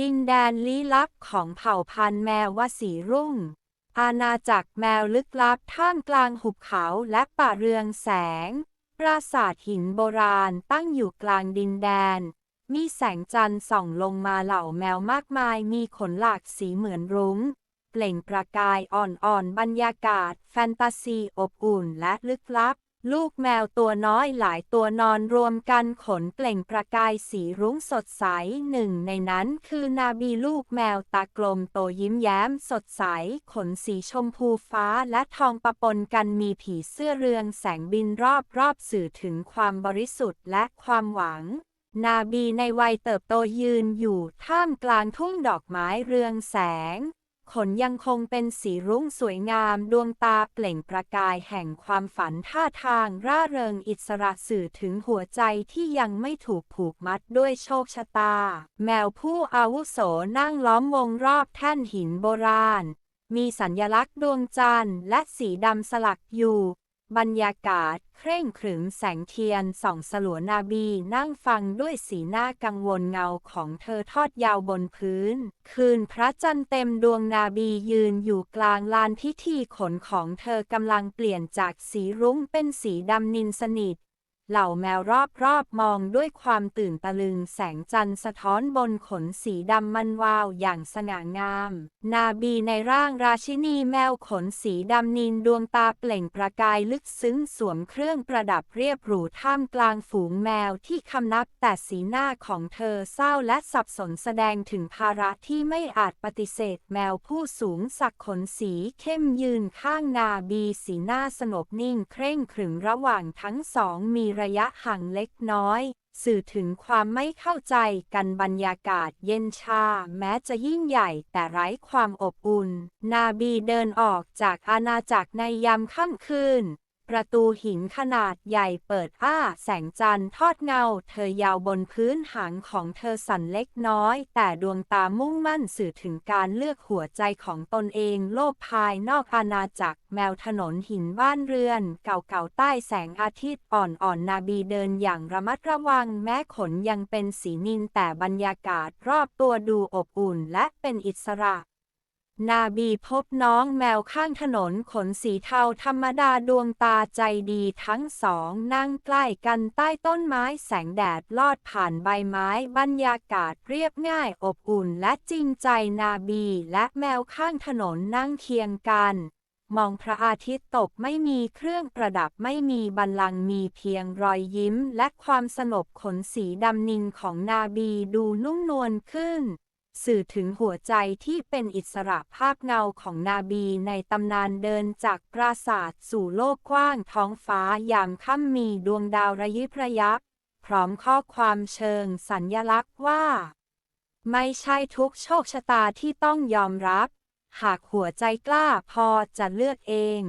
ดินแดนลี้ลับของเผ่าพันธุ์แมววสีรุ่ง อาณาจักรแมวลึกลับท่ามกลางหุบเขาและป่าเรืองแสง ปราสาทหินโบราณตั้งอยู่กลางดินแดน มีแสงจันทร์ส่องลงมาเหล่าแมวมากมายมีขนหลากสีเหมือนรุง้ง เปล่งประกายอ่อนๆบรรยากาศ แฟนตาซีอบอุ่นและลึกลับ ลูกแมวตัวน้อยหลายตัวนอนรวมกันขนเปล่งประกายสีรุ้งสดใสหนึ่งในนั้นคือนาบีลูกแมวตากลมโตยิ้มแย้มสดใส ขนสีชมพูฟ้าและทองปะปนกันมีผีเสื้อเรืองแสงบินรอบรอบสื่อถึงความบริสุทธิ์และความหวัง นาบีในวัยเติบโตยืนอยู่ท่ามกลางทุ่งดอกไม้เรืองแสง ขนยังคงเป็นสีรุ้งสวยงาม ดวงตาเปล่งประกายแห่งความฝันท่าทางร่าเริงอิสระสื่อถึงหัวใจที่ยังไม่ถูกผูกมัดด้วยโชคชะตา แมวผู้อาวุโสนั่งล้อมวงรอบแท่นหินโบราณ มีสัญลักษณ์ดวงจันทร์และสีดำสลักอยู่ บรรยากาศเคร่งขรึมแสงเทียนส่องสลัวนาบีนั่งฟังด้วยสีหน้ากังวลเงาของเธอทอดยาวบนพื้น คืนพระจันทร์เต็มดวงนาบียืนอยู่กลางลานพิธีขนของเธอกำลังเปลี่ยนจากสีรุ้งเป็นสีดำนินสนิท เหล่าแมวรอบๆมองด้วยความตื่นตะลึงแสงจันทร์สะท้อนบนขนสีดำมันวาวอย่างสง่างาม นาบีในร่างราชินีแมวขนสีดำนินดวงตาเปล่งประกายลึกซึ้งสวมเครื่องประดับเรียบหรูท่ามกลางฝูงแมวที่คำนับแต่สีหน้าของเธอเศร้าและสับสนแสดงถึงภาระที่ไม่อาจปฏิเสธแมวผู้สูงสักขนสีเข้มยืนข้างนาบีสีหน้าสงบนิ่งเคร่งขรึมระหว่างทั้งสองมีระยะห่างเล็กน้อย สื่อถึงความไม่เข้าใจกันบรรยากาศเย็นชา แม้จะยิ่งใหญ่แต่ไร้ความอบอุ่น นาบีเดินออกจากอาณาจักรในยามค่ำคืน ประตูหินขนาดใหญ่เปิดอ้า แสงจันทร์ทอดเงา เธอยาวบนพื้นหางของเธอสั่นเล็กน้อย แต่ดวงตามุ่งมั่นสื่อถึงการเลือกหัวใจของตนเองโลกภายนอกอาณาจักร แมวถนนหินบ้านเรือน เก่าๆใต้แสงอาทิตย์อ่อนๆนาบีเดินอย่างระมัดระวัง แม้ขนยังเป็นสีนินแต่บรรยากาศรอบตัวดูอบอุ่นและเป็นอิสระ นาบีพบน้องแมวข้างถนนขนสีเทาธรรมดาดวงตาใจดีทั้งสองนั่งใกล้กันใต้ต้นไม้แสงแดดลอดผ่านใบไม้บรรยากาศเรียบง่ายอบอุ่นและจริงใจนาบีและแมวข้างถนนนั่งเคียงกัน มองพระอาทิตย์ตกไม่มีเครื่องประดับไม่มีบัลลังก์มีเพียงรอยยิ้ม และความสงบขนสีดำนินของนาบีดูนุ่มนวลขึ้น สื่อถึงหัวใจที่เป็นอิสระภาพเงาของนาบีในตำนานเดินจากปราสาทสู่โลกกว้างท้องฟ้ายามค่ำมีดวงดาวระยิบระยับ พร้อมข้อความเชิงสัญญลักษณ์ว่า ไม่ใช่ทุกโชคชะตาที่ต้องยอมรับ หากหัวใจกล้าพอจะเลือกเอง